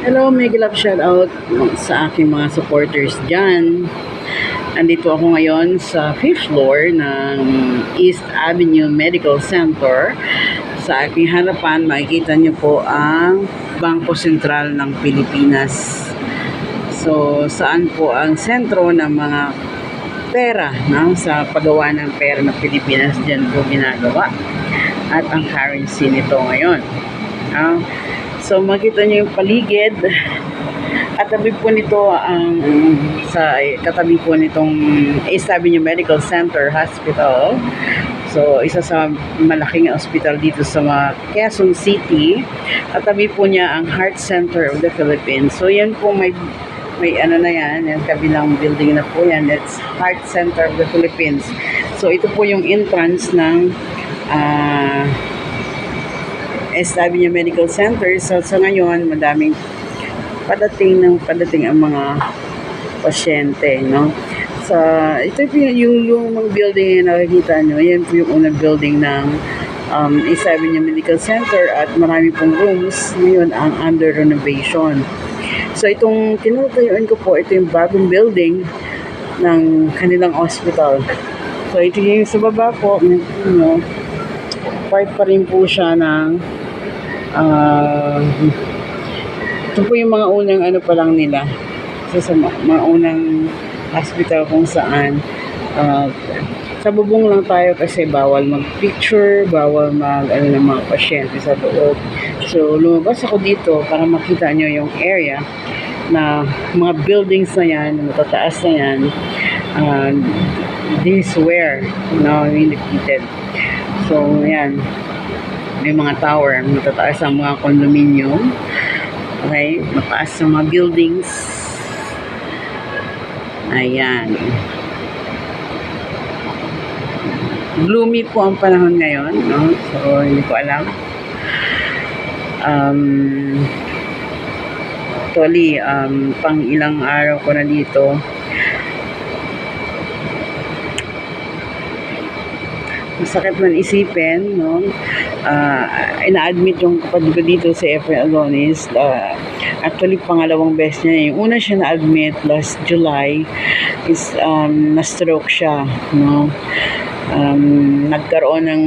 Hello, mega love shout out sa aking mga supporters dyan. Andito ako ngayon sa 5th floor ng East Avenue Medical Center. Sa aking harapan, makikita niyo po ang Bangko Sentral ng Pilipinas. So, saan po ang sentro ng mga pera no? sa paggawa ng pera ng Pilipinas dyan po ginagawa. At ang currency nito ngayon. no? So, makita niyo yung paligid. At tabi po nito ang sa katabi po nitong East Avenue Medical Center Hospital. So, isa sa malaking hospital dito sa mga Quezon City. At tabi po niya ang Heart Center of the Philippines. So, yan po may may ano na yan, yung kabilang building na po yan. That's Heart Center of the Philippines. So, ito po yung entrance ng ah Avenue Medical Center. So, sa ngayon, madaming padating ng padating ang mga pasyente, no? Sa, ito yung, lumang building na nakikita nyo. Yan po yung unang building ng um, East Avenue Medical Center at marami pong rooms ngayon ang under renovation. So, itong tinutuyuan ko po, ito yung bagong building ng kanilang hospital. So, ito yung sa baba po, you know, part pa rin po siya ng ah ito po yung mga unang ano pa lang nila so, sa mga unang hospital kung saan ah, sa bubong lang tayo kasi bawal mag-picture, bawal mag ano ng mga pasyente sa loob. So lumabas ako dito para makita nyo yung area na mga buildings na yan, matataas na yan, uh, this is where now located. So, ayan. May mga tower, matataas ang mga condominium. Okay, mataas ang mga buildings. Ayan. Gloomy po ang panahon ngayon, no? So, hindi ko alam. Um, actually, um, pang ilang araw ko na dito. Masakit man isipin, no? Uh, ina-admit yung kapatid ko dito sa Efrain Agonis. Uh, actually, pangalawang beses niya. Yung una siya na-admit last July is um, na-stroke siya, no? um, nagkaroon ng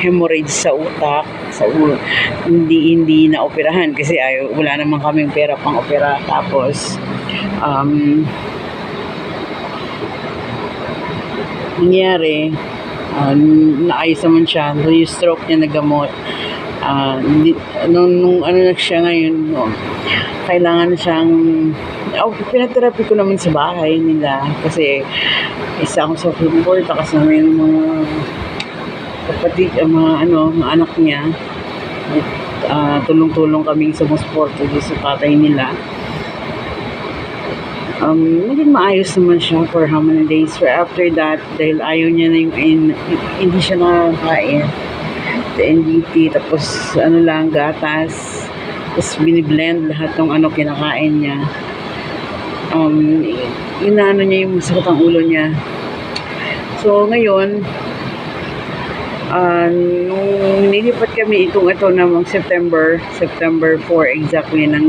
hemorrhage sa utak sa ulo hindi hindi na operahan kasi ay wala naman kaming pera pang opera tapos um, nangyari uh, naayos naman siya. So yung stroke niya nagamot uh, hindi, nung, nung ano na siya ngayon no, kailangan siyang oh, pinaterapi ko naman sa bahay nila. Kasi isa ako sa food kasi naman yung mga kapatid, ang mga ano, mga anak niya. Uh, tulong-tulong kami sa sport sa tatay nila um, naging maayos naman siya for how many days. For after that dahil ayaw niya na yung in, hindi siya nakakain sa NDT tapos ano lang gatas. Tapos biniblend lahat ng ano kinakain niya. Um, inaano niya yung masakit ang ulo niya. So, ngayon, uh, nung nilipat kami itong ito na mga September, September 4 exactly, nang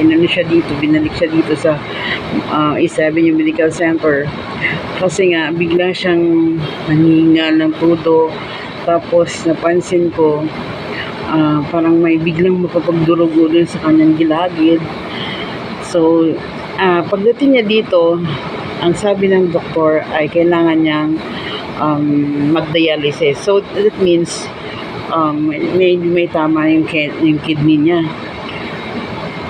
inano siya dito, binalik siya dito sa uh, East Avenue Medical Center. Kasi nga, bigla siyang naningal ng puto. Tapos, napansin ko, uh, parang may biglang mapapagdurugo dun sa kanyang gilagid. So, uh, pagdating niya dito, ang sabi ng doktor ay kailangan niyang um, mag-dialysis. So, that means um, may, may tama yung, yung kidney niya.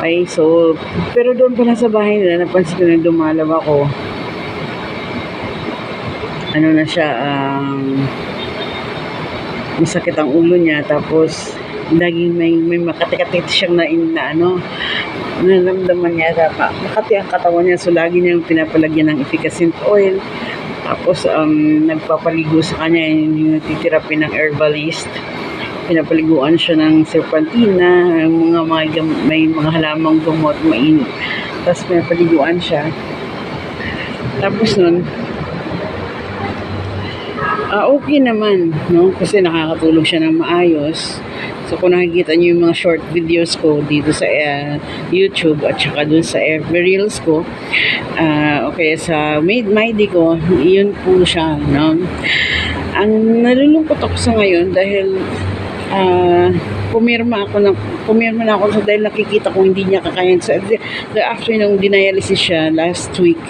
Okay, so, pero doon pala sa bahay nila, napansin ko na dumalaw ako. Ano na siya, um, masakit ang ulo niya, tapos, laging may, may makatikatit siyang na, na ano, naramdaman niya dapat makati ang katawan niya so lagi niyang pinapalagyan ng efficacent oil tapos um, nagpapaligo sa kanya yung titirapi ng herbalist. Pinapaliguan siya ng serpentina mga, mga may mga halamang gamot mainit. Tapos pinapaliguan siya. Tapos nun ah, okay naman no? Kasi nakakatulog siya ng maayos So kung nakikita niyo yung mga short videos ko dito sa eh, YouTube at saka dun sa FB Reels ko, ah, okay, sa Made Mighty ko, yun po siya, no? Ang nalulungkot ako sa ngayon dahil ah, pumirma ako ng pumirma na ako sa dahil nakikita ko hindi niya kakayanin sa the after nung dialysis siya last week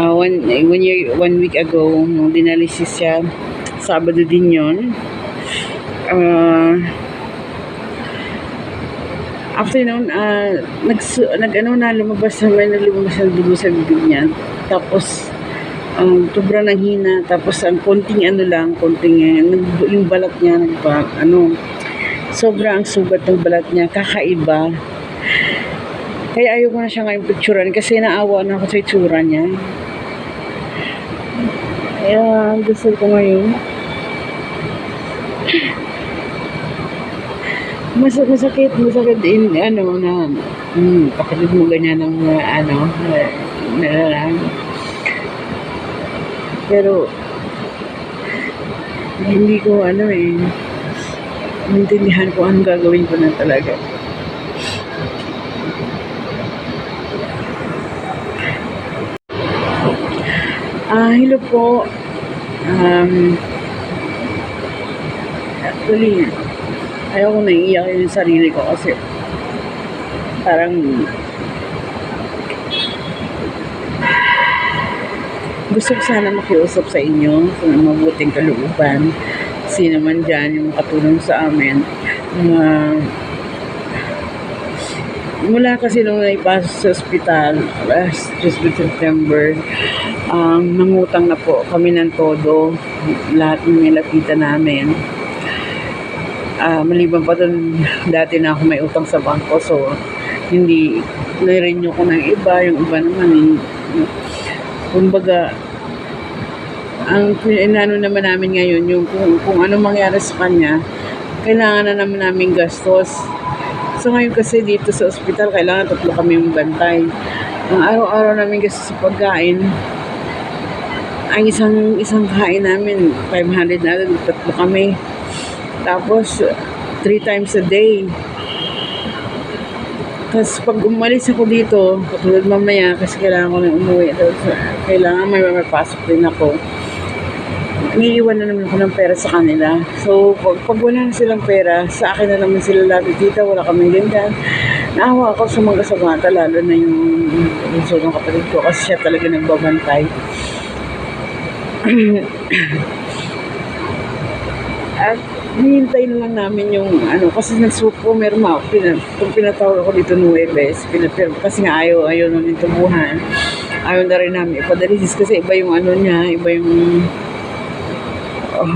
uh, one, one year one week ago nung dialysis siya Sabado din yon uh, after noon, uh, nag, nag ano na, lumabas na, may lumabas na dugo sa bibig niya. Tapos, um, sobra ng hina. Tapos, ang konting ano lang, konting, eh, nag- yung balat niya, nagpa, ano, sobra ang sugat ng balat niya, kakaiba. Kaya ayoko na siya ngayon picturean kasi naawa na ako sa itsura niya. Kaya, gusto ko ngayon, Mas, masakit, masakit din, ano, na, hmm, kapatid mo ganyan ng, uh, ano, uh, nalalang. Pero, hindi ko, ano eh, maintindihan ko anong gagawin ko na talaga. Ah, hello po. Um, actually, ayaw ko naiiyak yung sarili ko kasi parang gusto ko sana makiusap sa inyo sa mabuting kalooban. Sino man dyan yung makatulong sa amin. Mga mula kasi nung naipasok sa ospital last just with September um, nangutang na po kami ng todo lahat ng nilapitan namin Ah, maliban pa dun, dati na ako may utang sa bangko, so hindi na-renew ko ng iba, yung iba naman, eh, kumbaga, ang inano naman namin ngayon, yung kung, kung ano mangyari sa kanya, kailangan na naman namin gastos. So ngayon kasi dito sa ospital, kailangan tatlo kami yung bantay. Ang araw-araw namin gastos sa pagkain, ang isang isang kain namin, 500 na, tatlo kami. Tapos, three times a day. Tapos, pag umalis ako dito, katulad mamaya, kasi kailangan ko na umuwi. Tapos, kailangan may mapasok din ako. Iniiwan na naman ako ng pera sa kanila. So, pag, pag wala na silang pera, sa akin na naman sila lagi dito, wala kaming ganyan. Naawa ako sa mga kasabata, lalo na yung bunso ng kapatid ko, kasi siya talaga nagbabantay. At hinihintay na lang namin yung ano, kasi nagsupo, meron ma, pina, kung pinatawag ako dito Nueves, pinapir, kasi nga ayaw, ayaw namin tubuhan. Ayaw na rin namin ipadalis kasi iba yung ano niya, iba yung oh,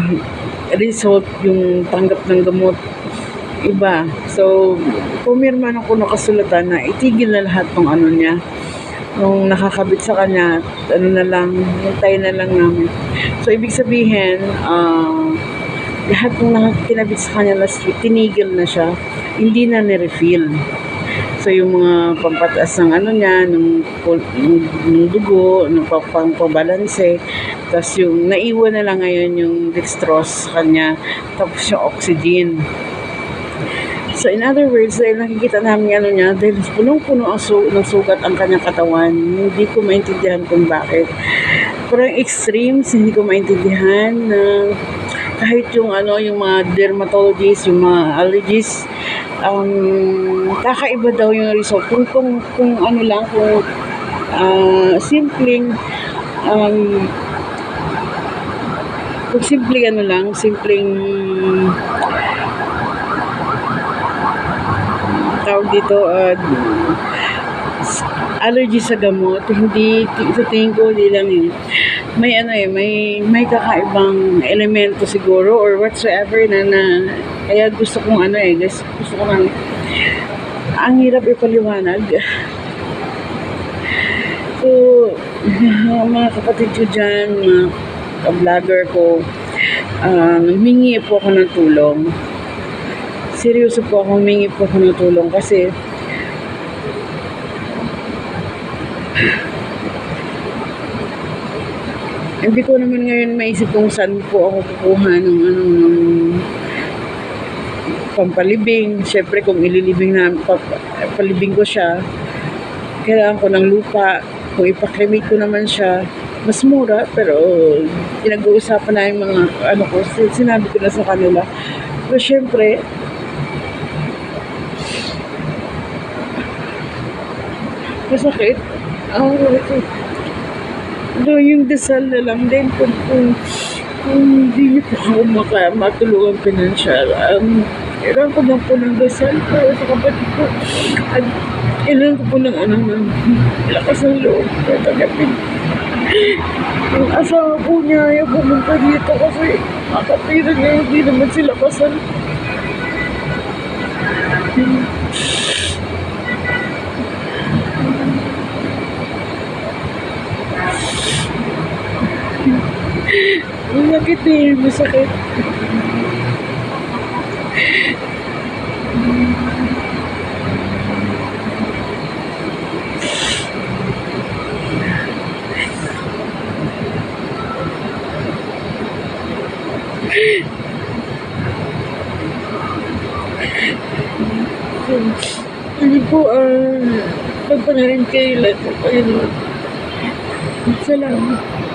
result, yung tanggap ng gamot, iba. So, pumirma na ko nakasulatan na itigil na lahat ng ano niya, nung nakakabit sa kanya, ano na lang, hintay na lang namin. So, ibig sabihin, ah, lahat ng nakakinabit sa kanya last week, tinigil na siya. Hindi na ni-refill. So, yung mga pampataas ng ano niya, ng, ng, ng dugo, ng pang pabalanse, tapos yung naiwan na lang ngayon yung dextrose sa kanya, tapos yung oxygen. So, in other words, dahil nakikita namin ano niya, dahil punong-puno ang su- ng sugat ang kanyang katawan, hindi ko maintindihan kung bakit. Parang extremes, hindi ko maintindihan na kahit yung ano, yung mga dermatologists, yung mga allergists, um, kakaiba daw yung result. Kung, kung, kung ano lang, kung ah, simpleng um, kung simpleng ano lang, simpleng tawag dito, uh, allergy sa gamot, hindi, sa tingin ko, hindi lang eh. May ano eh, may, may kakaibang elemento siguro or whatsoever na, na kaya gusto kong ano eh, gusto, gusto ko lang, ang hirap ipaliwanag. So, mga kapatid ko dyan, mga ka-vlogger ko, um, humingi po ako ng tulong. Seryoso po ako, humingi po ako ng tulong kasi hindi ko naman ngayon maisip kung saan po ako kukuha ng ano ng pampalibing. Siyempre, kung ililibing na, pa, palibing ko siya, kailangan ko ng lupa. Kung ipakremate ko naman siya, mas mura, pero pinag-uusapan na yung mga, ano ko, sin- sinabi ko na sa kanila. Pero syempre, masakit. Ah, ito. No, yung dasal na lang din kung, kung, kung hindi niyo po ako maka, matulungan pinansyal. Um, kailangan ko lang po ng dasal para sa kapatid ko. At kailangan ko po ng ano ng lakas ng loob. Kaya tagapin. Yung asawa po niya ayaw pumunta dito kasi makapira niya hindi naman sila kasal. Masakit eh, masakit. Ano po, ah, pagpanahin kayo lahat kayo. Salamat.